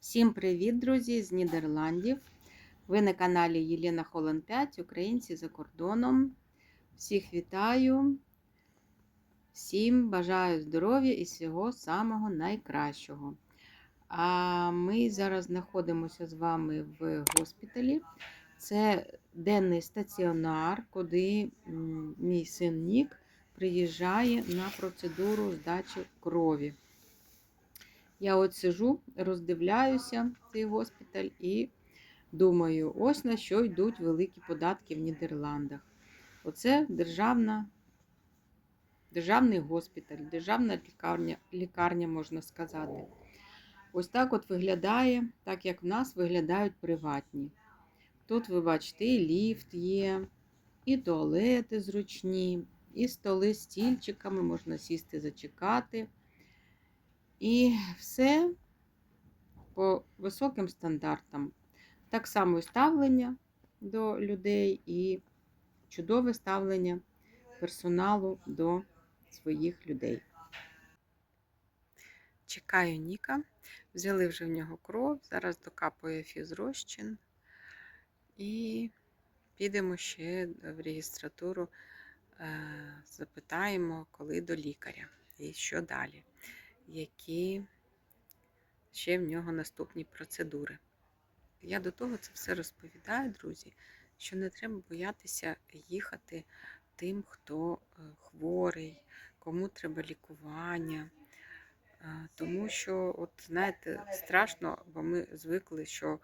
Всім привіт, друзі, з Нідерландів. Ви на каналі Єлена Холланд 5, Українці за кордоном. Всіх вітаю, всім бажаю здоров'я і всього самого найкращого. А ми зараз знаходимося з вами в госпіталі. Це денний стаціонар, куди мій син Нік приїжджає на процедуру здачі крові. Я от сижу, роздивляюся цей госпіталь і думаю, ось на що йдуть великі податки в Нідерландах. Оце державна, державний госпіталь, державна лікарня, лікарня, можна сказати. Ось так от виглядає, так як в нас виглядають приватні. Тут, ви бачите, і ліфт є, і туалети зручні, і столи з стільчиками, можна сісти, зачекати. І все по високим стандартам. Так само і ставлення до людей, і чудове ставлення персоналу до своїх людей. Чекаю Ніка. Взяли вже в нього кров, зараз докапує фізрозчин. І підемо ще в реєстратуру, е, запитаємо, коли до лікаря і що далі які ще в нього наступні процедури. Я до того це все розповідаю, друзі, що не треба боятися їхати тим, хто е, хворий, кому треба лікування. Е, Тому що, от знаєте, страшно, бо ми звикли, що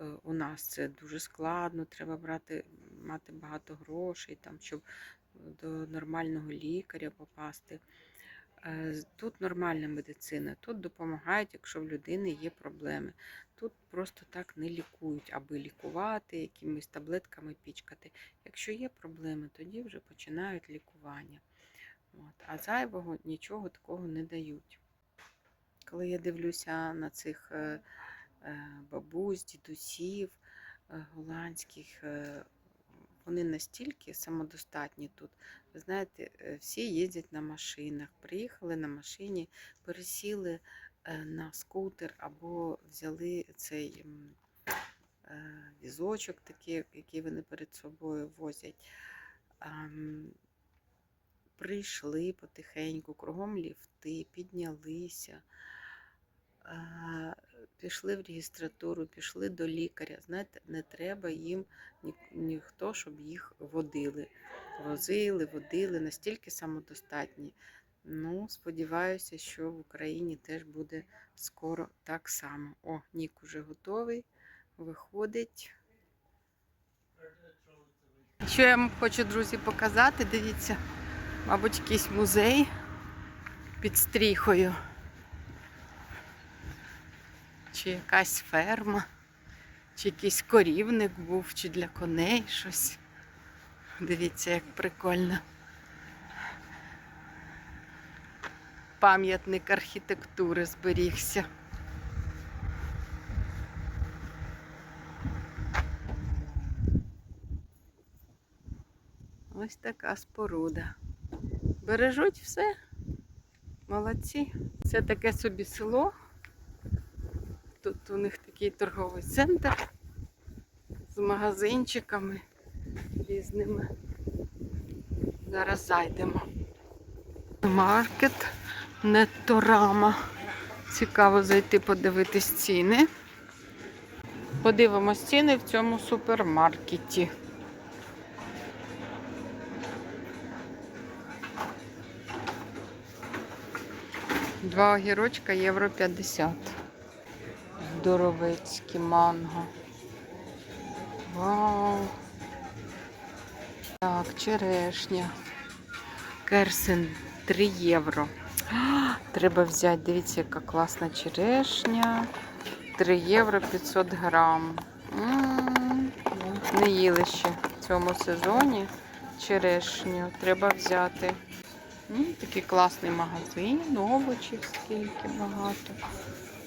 е, у нас це дуже складно, треба брати, мати багато грошей, там, щоб до нормального лікаря попасти. Е, Тут нормальна медицина, тут допомагають, якщо в людини є проблеми. Тут просто так не лікують, аби лікувати, якимись таблетками пічкати. Якщо є проблеми, тоді вже починають лікування. От. А зайвого нічого такого не дають. Коли я дивлюся на цих е, е, бабусь, дідусів голландських, вони настільки самодостатні тут. Ви знаєте, е, всі їздять на машинах. Приїхали на машині, пересіли е, на скутер або взяли цей е, візочок, такий, який вони перед собою возять. Прийшли потихеньку, кругом ліфти, піднялися, пішли в реєстратуру, пішли до лікаря. Знаєте, не треба їм ні, ніхто, щоб їх водили. Возили, водили, настільки самодостатні. Ну, сподіваюся, що в Україні теж буде скоро так само. О, Нік уже готовий, виходить. Що я вам хочу, друзі, показати, дивіться, мабуть, якийсь музей під стріхою. Чи якась ферма, чи якийсь корівник був, чи для коней щось. Дивіться, як прикольно. Пам'ятник архітектури зберігся. Ось така споруда. Бережуть все. Молодці. Це таке собі село. Тут у них такий торговий центр з магазинчиками різними. Зараз зайдемо. Маркет Нетторама. Цікаво зайти подивитись ціни. Подивимось ціни в цьому супермаркеті. Два огірочка євро 50. Здоровецькі манго. Вау. Так, черешня. Керсен 3 євро. Треба взяти, дивіться, яка класна черешня. 3 євро 500 грам. М, Не їли ще в цьому сезоні черешню. Треба взяти. М, Такий класний магазин, овочів скільки багато.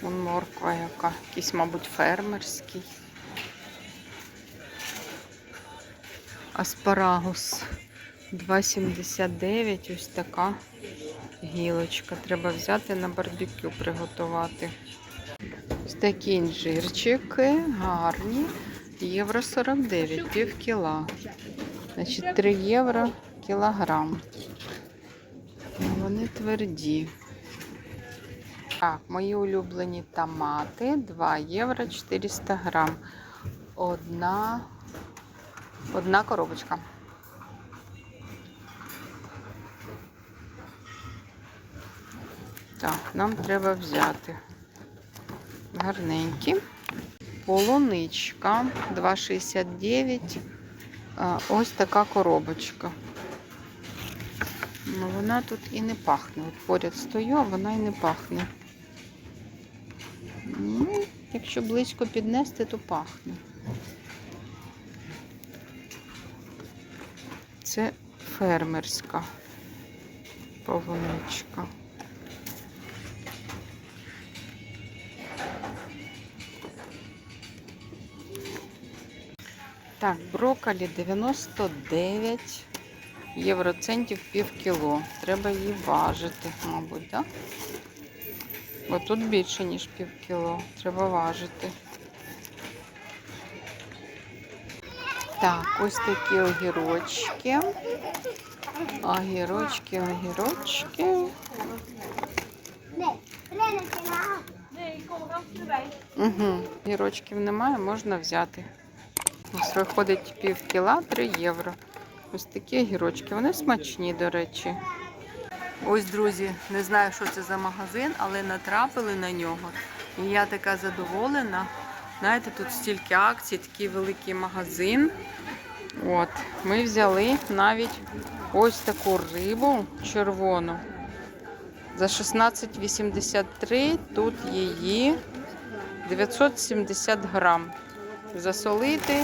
Вон морква яка, якийсь, мабуть, фермерський. Аспарагус 2,79, ось така гілочка. Треба взяти на барбекю приготувати. Ось такі інжирчики гарні. Євро 49, пів кіла. Значить, 3 євро кілограм. Вони тверді. Так, мої улюблені томати 2 євро 400 грам. Одна, одна коробочка. Так, нам треба взяти гарненькі. Полуничка 2,69. Ось така коробочка. Ну, вона тут і не пахне. От поряд стою, а вона і не пахне. Ну, якщо близько піднести, то пахне. Це фермерська полуничка. Так, брокколі 99 євроцентів пів кіло. Треба її важити, мабуть, так? Бо тут більше, ніж пів кіло. Треба важити. Так, ось такі огірочки. Огірочки, огірочки. Угу. Гірочків немає, можна взяти. Ось виходить пів кіла 3 євро. Ось такі гірочки. Вони смачні, до речі. Ось, друзі, не знаю, що це за магазин, але натрапили на нього. І я така задоволена. Знаєте, тут стільки акцій, такий великий магазин. От, ми взяли навіть ось таку рибу червону. За 16,83 тут її 970 грам. Засолити,